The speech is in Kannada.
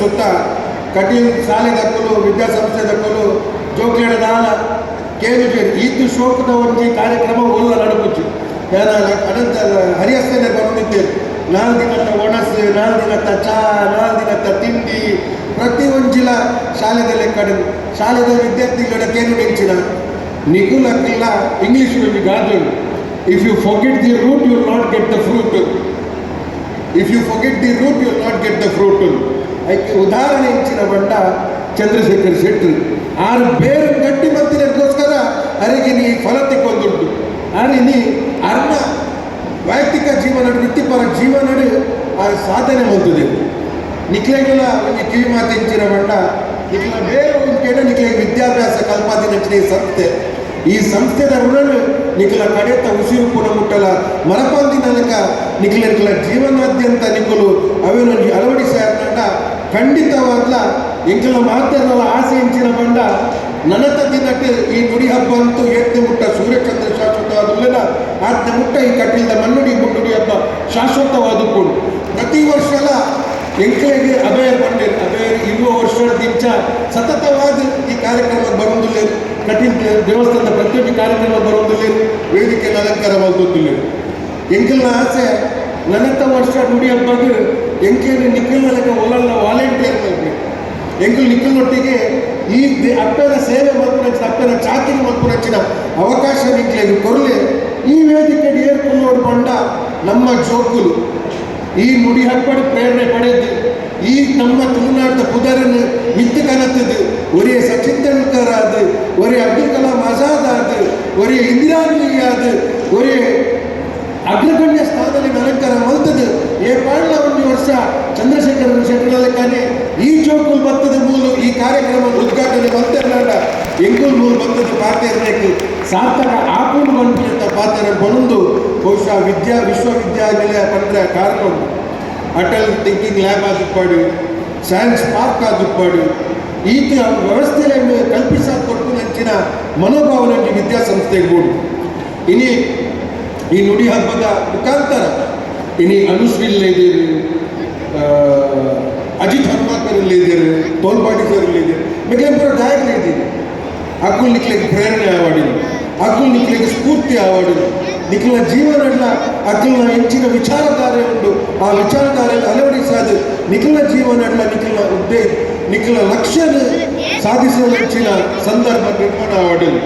ಸುತ್ತ ಕಟೀಲ್ ಶಾಲೆ ದಕ್ಕಲು, ವಿದ್ಯಾಸಂಸ್ಥೆ ದಕ್ಕಲು, ಜೋಕ್ಲೇಡ ದಾನ ಕೇಳಿ ಈತು ಶೋಕದ ಒಂಜಿ ಕಾರ್ಯಕ್ರಮ ಒಲ್ಲ ನಡುಪುಚ್ಚು ನಾನು ಅನಂತ ಹರಿಯಸ್ತೇನೆ ಬಂದಿದ್ದೇನೆ ನಾಲ್ಕು ದಿನದ ಒಣಸು, ನಾಲ್ಕು ದಿನದ ಚಾ, ನಾಲ್ಕು ದಿನದ ತಿಂಡಿ, ಪ್ರತಿ ಒಂಜಿಲ ಶಾಲೆದಲ್ಲಿ ಕಡೆ ಶಾಲೆದ ವಿದ್ಯಾರ್ಥಿಗಳ ಕೇನು ನೆಂಚಿನ English English ಗಾದು if you forget the root you not get the fruit if you forget the root you not get the fruit ಅದಕ್ಕೆ ಉದಾಹರಣೆ ಹೆಚ್ಚಿನ ಬಂಡ ಚಂದ್ರಶೇಖರ್ ಶೆಟ್ಟಿ ಆರು ಬೇರೆ ಗಟ್ಟಿ ಮಂತ್ರಿಗೋಸ್ಕರ ಅರಿಗೆ ನೀ ಫಲ ತೆಕ್ಕೊಂದುಂಟು. ಆದರೆ ನೀ ಅರ್ಧ ವೈಯಕ್ತಿಕ ಜೀವನ ವೃತ್ತಿಪರ ಜೀವನ ಆ ಸಾಧನೆ ಹೊಂದಿದೆ. ನಿಕ್ಲೆಗಳ ಕಿವಿ ಮಾತಿಂಚಿನ ಬಂಡ ನಿಕ್ಲ ಬೇರೆ ಒಂದು ಕೇಳ ನಿಕ್ಲೆ ವಿದ್ಯಾಭ್ಯಾಸ ಕಲ್ಪಾದಿನ ಸಂಸ್ಥೆ. ಈ ಸಂಸ್ಥೆದ ಋಣ ನಿಖಲ ಕಡೆತ ಉಸಿರು ಕೂಡ ಮುಟ್ಟಲ ಮರಪಂದಿನಕ ನಿಖಲ ಜೀವನಾದ್ಯಂತ ನಿಖಲು ಅವೇನು ಅಳವಡಿಸಿ ಖಂಡಿತವಾಗ್ಲ ಎಂಕಲ ಮಾತೇನಲ್ಲ ಆಸೆ ಹೆಂಚಿನ ಬಂಡ ನನತ ದಿನಕ್ಕೆ ಈ ನುಡಿ ಹಬ್ಬ ಅಂತೂ ಎತ್ತೆ ಮುಟ್ಟ ಸೂರ್ಯಚಂದ್ರ ಶಾಶ್ವತವಾದ ಆತ ಮುಟ್ಟ ಈ ಕಟ್ಟಿಲ್ದ ಮನ್ನುಡಿ ಮುನ್ನುಡಿ ಹಬ್ಬ ಶಾಶ್ವತವಾದುಕೊಂಡು. ಪ್ರತಿ ವರ್ಷಲ ಎಂಕಲಿಗೆ ಅಭಯ ಬಂಡೆ ಅಭಯ ಇರುವ ವರ್ಷದಿಂದ ಸತತವಾದ ಈ ಕಾರ್ಯಕ್ರಮ ಬರುವುದಿಲ್ಲ ಕಠಿಣ ದೇವಸ್ಥಾನದ ಪ್ರತಿಯೊಂದು ಕಾರ್ಯಕ್ರಮ ಬರುವುದಿಲ್ಲ ವೇದಿಕೆ ಅಲಂಕಾರವಾಗುವುದಿಲ್ಲ ಎಂಕಲ್ನ ಆಸೆ, ನನತ ವರ್ಷ ನುಡಿ ಹಬ್ಬಗೆ ಎಂಕೇನು ನಿಖಿಲ್ನಲಕ ಒಲ್ಲ ವಾಲಂಟಿಯರ್ ಬೇಕು ಎಂಕಲ್ ನಿಖಿಲ್ನೊಟ್ಟಿಗೆ ಈ ದೇ- ಅಪ್ಪನ ಸೇವೆ ಮಲ್ಪುನಚ್ಚಿನ ಅಪ್ಪನ ಚಾಕಿರಿ ಮಲ್ಪುನಚ್ಚಿನ ಅವಕಾಶ ನಿಖಿಲಿಗೆ ಕೊರಲೆ ಈ ವೇದಿಕೆ ಏರ್ಕೊಂಡು ಬಂಡ ನಮ್ಮ ಜೋಕುಲು. ಈ ನುಡಿ ಹಬ್ಬದ ಪ್ರೇರಣೆ ಪಡೆದು, ಈ ನಮ್ಮ ತುಳುನಾಡಿನ ಪುದರನ್ನು ಮಿತ್ತು ಕನತ್ತದು ಒರೇ ಸಚಿನ್ ತೆಂಡೂಲ್ಕರ್ ಆದ ಒರೇ ಅಬ್ದುಲ್ ಕಲಾಂ ಆಜಾದ್ ಆದ ಒರೇ ಇಂದಿರಾ ಗಾಂಧಿ ಆದ ಒರೇ ಅಗ್ರಗಣ್ಯ ಸ್ಥಾನದಲ್ಲಿ ಅಲಂಕಾರ ಮಲ್ತದು ಏ ಪಾಡ್ಲ ಒಂದು ವರ್ಷ ಚಂದ್ರಶೇಖರ ಶೆಟ್ಟರಲ್ಲಿ ಕಾನೆ ಈ ಜೋಕುಲ್ ಭತ್ತದ ಮೂಲ ಈ ಕಾರ್ಯಕ್ರಮ ಉದ್ಘಾಟನೆ ಮಲ್ತೆರ್ನಾಡ ಎಂಕುಲ್ ಮೂಲ ಭತ್ತದ ಪಾತ್ರ ಇರಬೇಕು. ಸಾರ್ಥಕ ಆಪೂರ್ಣ ಬಂದ ಪಾತ್ರ ಬಂದು ಬಹುಶಃ ವಿದ್ಯಾ ವಿಶ್ವವಿದ್ಯಾನಿಲಯ ಪಂದ್ರ ಕಾರ್ಯಕ್ರಮ ಅಟಲ್ ಥಿಂಕಿಂಗ್ ಲ್ಯಾಬ್ ಆಗಿಪ್ಪಾಡು ಸೈನ್ಸ್ ಪಾರ್ಕ್ ಆಗಿಪ್ಪಾಡು ಈ ವ್ಯವಸ್ಥೆಯನ್ನು ಕಲ್ಪಿಸಾ ಕೊಟ್ಟು ನಂಚಿನ ಮನೋಭಾವನೆ ವಿದ್ಯಾಸಂಸ್ಥೆ ಕೂಡ ಇನಿ ಈ ನುಡಿ ಹಬ್ಬದ ಮುಖಾಂತರ ಇನಿ ಅನುಶ್ರೀಲ್ ಅಜಿತ್ ಹನುಮಾಕರ್ ಇದ್ದೀರಿ ತೋಲ್ಪಾಟಿ ಸರ್ ಇದ್ದೀರಿ ಮಿಗ್ಲೆಂಪುರ ಗಾಯಕರು ಇದ್ದೀರಿ ಅಕ್ಕುಲ್ ನಿಕ್ಲಿಗೆ ಪ್ರೇರಣೆ ಆವಾಡಿಲ್ಲ ಅಕ್ಕುಲ್ ನಿಕ್ಲಿಗೆ ಸ್ಫೂರ್ತಿ ಆವಾಡಿಲ್ಲ ನಿಖಿಲ ಜೀವನ ಅಕ್ಕಲ್ನ ಹೆಚ್ಚಿನ ವಿಚಾರಧಾರೆ ಉಂಟು ಆ ವಿಚಾರಧಾರೆ ಅಳವಡಿಸಾದ ನಿಖಿಲ ಜೀವನ ನಿಖಿಲ ಉದ್ದೇ ನಿಖಿಲ ಲಕ್ಷ್ಯ ಸಾಧಿಸುವ ಹೆಚ್ಚಿನ ಸಂದರ್ಭ ನಿರ್ಮಾಣ ಆವಾಡಿಲ್ಲ